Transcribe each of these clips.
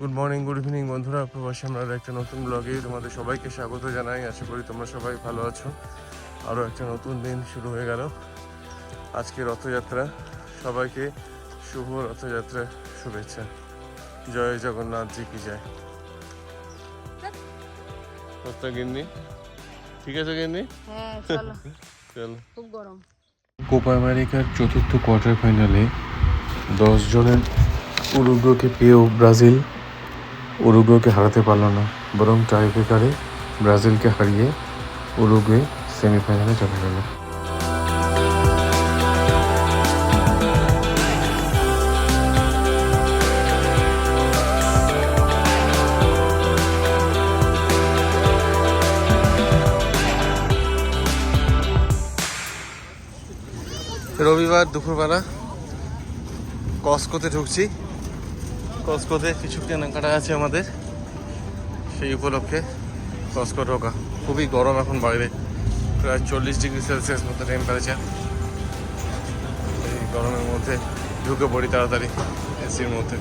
Good morning good evening বন্ধুরা। প্রবাসী আমরা একটা নতুন ব্লগে তোমাদের সবাইকে স্বাগত জানাই। আশা করি তোমরা সবাই ভালো আছো। আরও একটা নতুন দিন শুরু হয়ে গেল। আজকে রথযাত্রা। সবাইকে শুভ রথযাত্রা শুভেচ্ছা। জয় জগন্নাথ জি কি যায় কর্তা গিন্নি। ঠিক আছে গিন্নি? হ্যাঁ চলো। চলো। খুব গরম। কোপা আমেরিকার চতুর্থ কোয়ার্টার ফাইনালে দশ জনের উরুগুয়েকে পেয়েও ব্রাজিল। উরুগুয়েকে হারাতে পারল না, বরং টাইব্রেকারে ব্রাজিলকে হারিয়ে উরুগুয়ে সেমিফাইনালে চলে গেল। রবিবার দুপুরবেলা কসকোতে ঢুকছি। কসকোতে কিছু কেনাকাটা আছে আমাদের। সেই উপলক্ষে কসকো ঢোকা খুবই গরম এখন বাইরে। প্রায় চল্লিশ ডিগ্রি সেলসিয়াস মতো টেম্পারেচার এই গরমের মধ্যে ঢুকে পড়ি তাড়াতাড়ি এসির মধ্যে।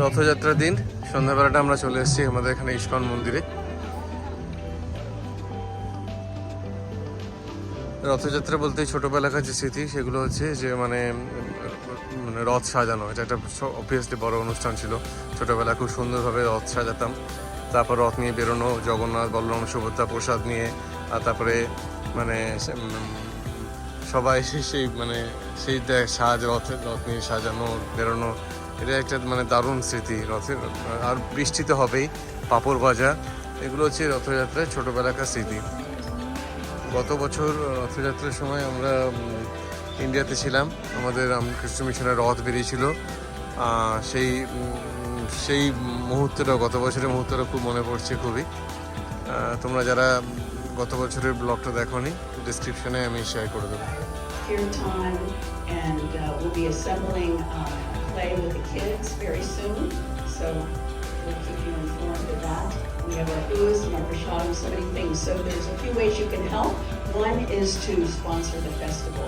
রথযাত্রার দিন। সন্ধ্যাবেলাটা আমরা চলে এসেছি আমাদের এখানে ইস্কন মন্দিরে। রথযাত্রা বলতে ছোটবেলাকার যে স্মৃতি, সেগুলো হচ্ছে যে মানে মানে রথ সাজানো। এটা একটা অবভিয়াসলি বড় অনুষ্ঠান ছিল। ছোটবেলা খুব সুন্দরভাবে রথ সাজাতাম। তারপর রথ নিয়ে বেরোনো, জগন্নাথ, বলরাম, সুভদ্রা প্রসাদ নিয়ে, আর তারপরে মানে সবাই সেই- মানে সেই সাজ রথ রথ নিয়ে সাজানো, বেরোনো এটা একটা মানে দারুণ স্মৃতি, রথের, আর বৃষ্টি তো হবেই, পাপড় ভাজা, এগুলো হচ্ছে রথযাত্রার ছোটোবেলাকার স্মৃতি। গত বছর রথযাত্রার সময় আমরা ইন্ডিয়াতে ছিলাম, আমাদের রামকৃষ্ণ মিশনের রথ বেরিয়েছিল সেই সেই মুহূর্তটা, গত বছরের মুহূর্তটা খুব মনে পড়ছে খুবই। তোমরা যারা গত বছরের ব্লগটা দেখোনি ডিসক্রিপশনে আমি শেয়ার করে দেবো। And play with the kids very soon. So we'll keep you informed of that. We have our booths and our prashadam, so many things. So there's a few ways you can help. One is to sponsor the festival,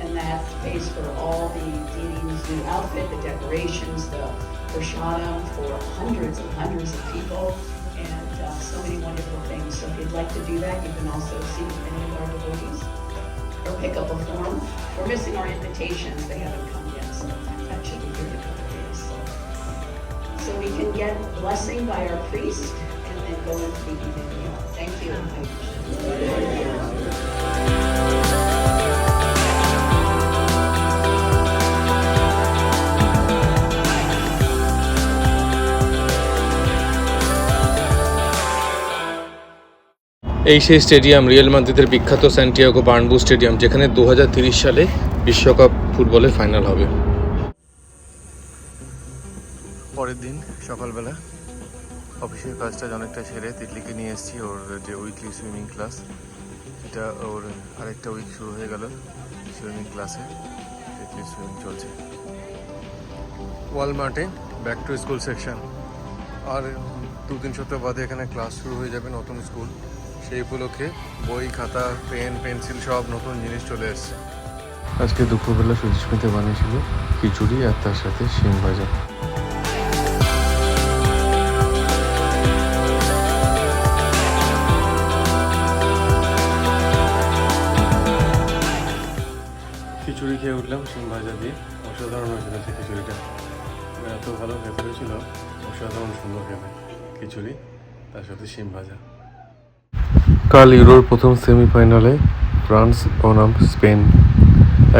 and that pays for all the Dini's new outfit, the decorations, the prashadam for hundreds and hundreds of people, and uh, so many wonderful things. So if you'd like to do that, you can also see any of our devotees or pick up a form. We're missing our invitations, they haven't come couple of days. So so we can get blessing by our priest and then go into the evening meal. Thank you. এই সেই stadium real মাদ্রিদের বিখ্যাত Santiago বার্নবু stadium যেখানে দু সালে বিশ্বকাপ ফুটবলের final হবে পরের দিন সকালবেলা অফিসের কাজটা অনেকটা সেরে তিতলিকে নিয়ে এসেছি ওর যে উইকলি সুইমিং ক্লাস এটা ওর আরেকটা উইক শুরু হয়ে গেল সুইমিং ক্লাসে তিতলি সুইমিং চলছে। ওয়ালমার্টে ব্যাক টু স্কুল সেকশন আর দু তিন সপ্তাহ বাদে এখানে ক্লাস শুরু হয়ে যাবে নতুন স্কুল সেই উপলক্ষে বই, খাতা পেন পেন্সিল সব নতুন জিনিস চলে এসছে। আজকে দুপুরবেলা সুজিস্মিতে বানিয়েছিল খিচুড়ি আর তার সাথে শিম ভাজা। খিচুড়ি খেয়ে উঠলাম, শিম ভাজা দিয়ে। অসাধারণ হয়েছিল সেই খিচুড়িটা। এত ভালো খেতে হয়েছিল অসাধারণ সুন্দর খেতে। খিচুড়ি, তার সাথে শিম ভাজা। কাল ইউরোর প্রথম সেমিফাইনালে ফ্রান্স, বনাম, স্পেন।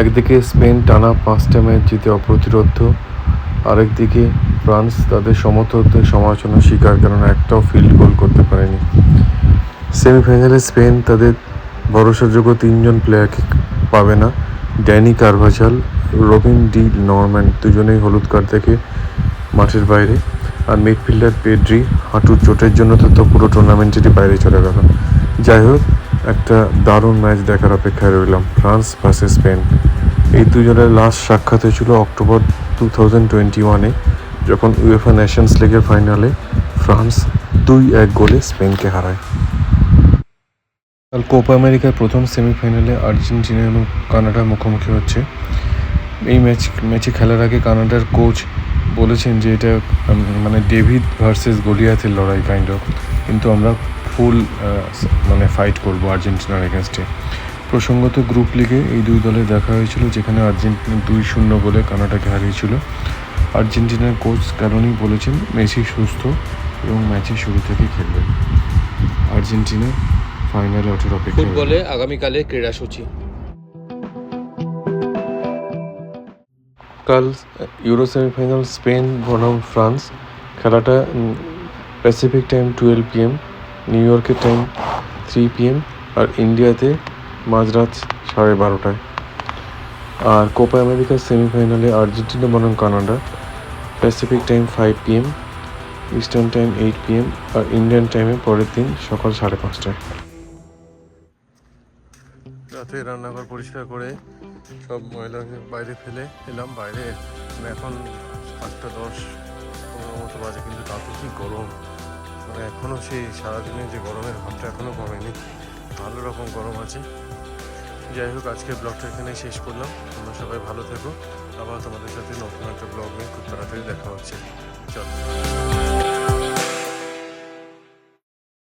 একদিকে স্পেন টানা পাঁচটা ম্যাচ জিতে অপ্রতিরোধ, আরেকদিকে ফ্রান্স তাদের সমর্থকদের সমালোচনা শিকার, কেননা একটাও ফিল্ড গোল করতে পারেনি। সেমিফাইনালে স্পেন তাদের ভরসাযোগ্য তিনজন প্লেয়ারকে পাবে না। Dani Carvajal, Robin de Normand দুজনেই হলুদ কার্ড দেখে মাঠের বাইরে। আর মিডফিল্ডার পেড্রি হাঁটুর চোটের জন্য তো পুরো টুর্নামেন্টেরই বাইরে চলে গেল। যাই হোক, একটা দারুণ ম্যাচ দেখার অপেক্ষায় রইলাম, ফ্রান্স ভার্সেস স্পেন। এই দুজনের লাস্ট সাক্ষাৎ হয়েছিল অক্টোবর টু থাউজেন্ড টোয়েন্টি ওয়ানে, যখন উয়েফা নেশনস লিগের ফাইনালে ফ্রান্স দুই এক গোলে স্পেনকে হারায়। কাল কোপা আমেরিকার প্রথম সেমিফাইনালে আর্জেন্টিনা এবং কানাডা মুখোমুখি হচ্ছে। এই ম্যাচ, ম্যাচে খেলার আগে কানাডার কোচ বলেছেন যে এটা মানে ডেভিড ভার্সেস গলিয়াথের লড়াই কাইন্ড অফ কিন্তু আমরা ফুল মানে ফাইট করব আর্জেন্টিনার এগেনস্টে প্রসঙ্গত গ্রুপ লিগে এই দুই দলে দেখা হয়েছিল যেখানে আর্জেন্টিনা দুই শূন্য গোলে কানাডাকে হারিয়েছিল। আর্জেন্টিনার কোচ ক্যালোনি বলেছেন, মেসি সুস্থ এবং ম্যাচের শুরু থেকে খেলবেন আর্জেন্টিনা ফাইনালে ওঠার অপেক্ষা ফুটবলে আগামীকালে ক্রীড়াসূচি কাল ইউরো সেমিফাইনাল স্পেন বনাম ফ্রান্স। খেলাটা Pacific time twelve PM New ইয়র্কের টাইম থ্রি পিএম আর ইন্ডিয়াতে মাঝরাত সাড়ে বারোটায়। আর কোপা আমেরিকার সেমিফাইনালে আর্জেন্টিনা বনাম Canada. Pacific time five PM Eastern time eight PM আর ইন্ডিয়ান টাইমে পরের দিন সকাল সাড়ে পাঁচটায়। রাতে রান্নাঘর পরিষ্কার করে সব ময়লাকে বাইরে ফেলে এলাম। বাইরে মানে এখন আটটা দশ, পনেরো মতো বাজে, কিন্তু তাতে কি গরম। মানে এখনও সেই সারাদিনের যে গরমের ভাবটা এখনও কমেনি। ভালো রকম গরম আছে। যাই হোক, আজকের ব্লগটা এখানে শেষ করলাম। তোমরা সবাই ভালো থেকো। আবার তোমাদের সাথে নতুন একটা ব্লগ নিয়ে খুব তাড়াতাড়ি দেখা হচ্ছে। চলো।